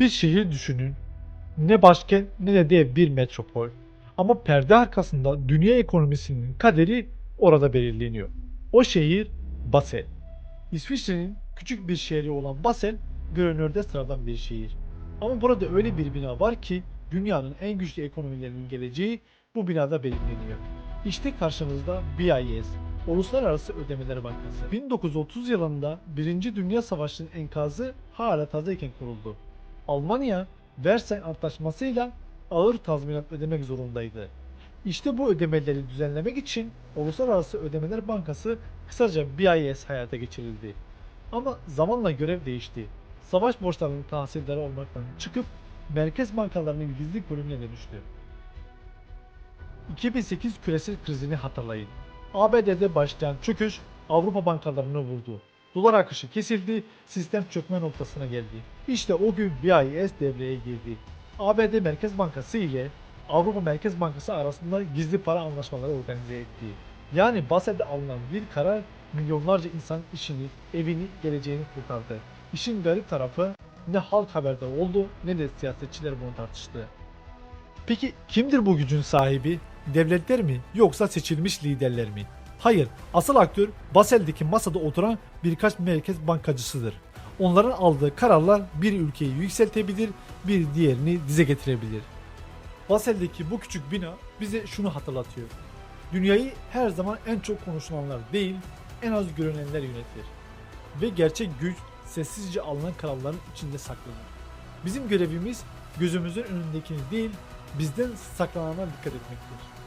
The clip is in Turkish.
Bir şehir düşünün. Ne başkent ne de dev bir metropol. Ama perde arkasında dünya ekonomisinin kaderi orada belirleniyor. O şehir Basel. İsviçre'nin küçük bir şehri olan Basel görünürde sıradan bir şehir. Ama burada öyle bir bina var ki dünyanın en güçlü ekonomilerinin geleceği bu binada belirleniyor. İşte karşınızda BIS, Uluslararası Ödemeler Bankası. 1930 yılında 1. Dünya Savaşı'nın enkazı hala tazeyken kuruldu. Almanya, Versay Antlaşması'yla ağır tazminat ödemek zorundaydı. İşte bu ödemeleri düzenlemek için Uluslararası Ödemeler Bankası kısaca BIS hayata geçirildi. Ama zamanla görev değişti. Savaş borçlarının tahsilleri olmaktan çıkıp merkez bankalarının gizlilik bölümüne dönüştü. 2008 küresel krizini hatırlayın. ABD'de başlayan çöküş Avrupa bankalarını vurdu. Dolar akışı kesildi, sistem çökme noktasına geldi. İşte o gün BIS devreye girdi. ABD Merkez Bankası ile Avrupa Merkez Bankası arasında gizli para anlaşmaları organize etti. Yani Basel'de alınan bir karar milyonlarca insan işini, evini, geleceğini kurtardı. İşin garip tarafı ne halk haberdar oldu ne de siyasetçiler bunu tartıştı. Peki kimdir bu gücün sahibi? Devletler mi yoksa seçilmiş liderler mi? Hayır, asıl aktör Basel'deki masada oturan birkaç merkez bankacısıdır. Onların aldığı kararlar bir ülkeyi yükseltebilir, bir diğerini dize getirebilir. Basel'deki bu küçük bina bize şunu hatırlatıyor. Dünyayı her zaman en çok konuşulanlar değil, en az görünenler yönetir. Ve gerçek güç sessizce alınan kararların içinde saklanır. Bizim görevimiz gözümüzün önündekini değil, bizden saklanana dikkat etmektir.